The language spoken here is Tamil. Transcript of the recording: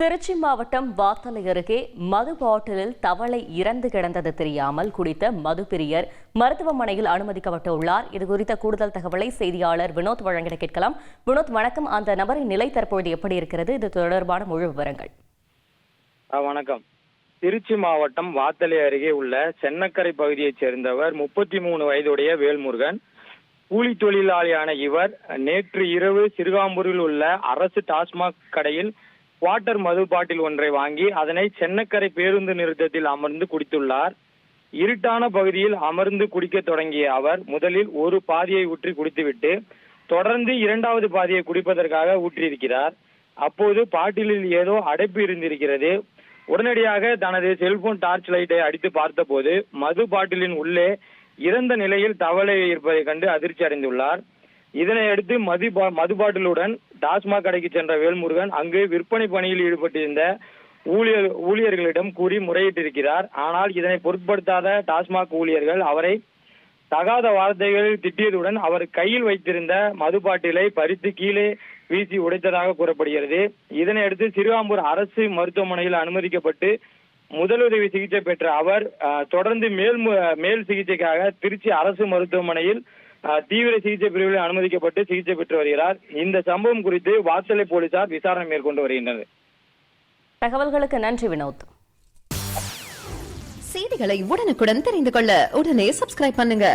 திருச்சி மாவட்டம் வாத்தலை அருகே மது பாட்டிலில் தவளை இறந்து கிடந்தது தெரியாமல் குடித்த மதுப்பிரியர் மருத்துவமனையில் அனுமதிக்கப்பட்டுள்ளார். இது குறித்த கூடுதல் தகவலை செய்தியாளர் வினோத் வழங்கிட கேட்கலாம். வினோத் வணக்கம். அந்த நபரின் நிலை தற்போது எப்படி இருக்கிறது? இது தொடர்பான முழு விவரங்கள். வணக்கம். திருச்சி மாவட்டம் வாத்தலை அருகே உள்ள சென்னக்கரை பகுதியைச் சேர்ந்தவர் முப்பத்தி மூணு வயதுடைய வேல்முருகன். கூலி தொழிலாளியான இவர் நேற்று இரவு சிறுகாம்பூரில் உள்ள அரசு டாஸ்மாக் கடையில் வாட்டர் மது பாட்டில் ஒன்றை வாங்கி அதனை சென்னக்கரை பேருந்து நிறுத்தத்தில் அமர்ந்து குடித்துள்ளார். இருட்டான பகுதியில் அமர்ந்து குடிக்க தொடங்கிய அவர் முதலில் ஒரு பாதியை ஊற்றி குடித்துவிட்டு தொடர்ந்து இரண்டாவது பாதியை குடிப்பதற்காக ஊற்றியிருக்கிறார். அப்போது பாட்டிலில் ஏதோ அடைப்பு இருந்திருக்கிறது. உடனடியாக தனது செல்போன் டார்ச் லைட்டை அடித்து பார்த்தபோது மது பாட்டிலின் உள்ளே இறந்த நிலையில் தவளை இருப்பதைக் கண்டு அதிர்ச்சி அடைந்துள்ளார். இதனையடுத்து மது பா- மது பாட்டிலுடன் டாஸ்மாக் கடைக்கு சென்ற வேல்முருகன் அங்கு விற்பனை பணியில் ஈடுபட்டிருந்த ஊழியர் ஊழியர்களிடம் கூறி முறையிட்டிருக்கிறார். ஆனால் இதனை பொருட்படுத்தாத டாஸ்மாக் ஊழியர்கள் அவரை தகாத வார்த்தைகளில் திட்டியதுடன் அவர் கையில் வைத்திருந்த மது பாட்டிலை பறித்து கீழே வீசி உடைத்ததாக கூறப்படுகிறது. இதனையடுத்து சிறுவாம்பூர் அரசு மருத்துவமனையில் அனுமதிக்கப்பட்டு முதலுதவி சிகிச்சை பெற்ற அவர் தொடர்ந்து மேல் மேல் சிகிச்சைக்காக திருச்சி அரசு மருத்துவமனையில் தீவிர சிகிச்சை பிரிவில் அனுமதிக்கப்பட்டு சிகிச்சை பெற்று வருகிறார். இந்த சம்பவம் குறித்து வாசலை போலீசார் விசாரணை மேற்கொண்டு வருகின்றனர். தகவல்களுக்கு நன்றி வினோத். செய்திகளை உடனுக்குடன் தெரிந்து கொள்ள உடனே சப்ஸ்கிரைப் பண்ணுங்க.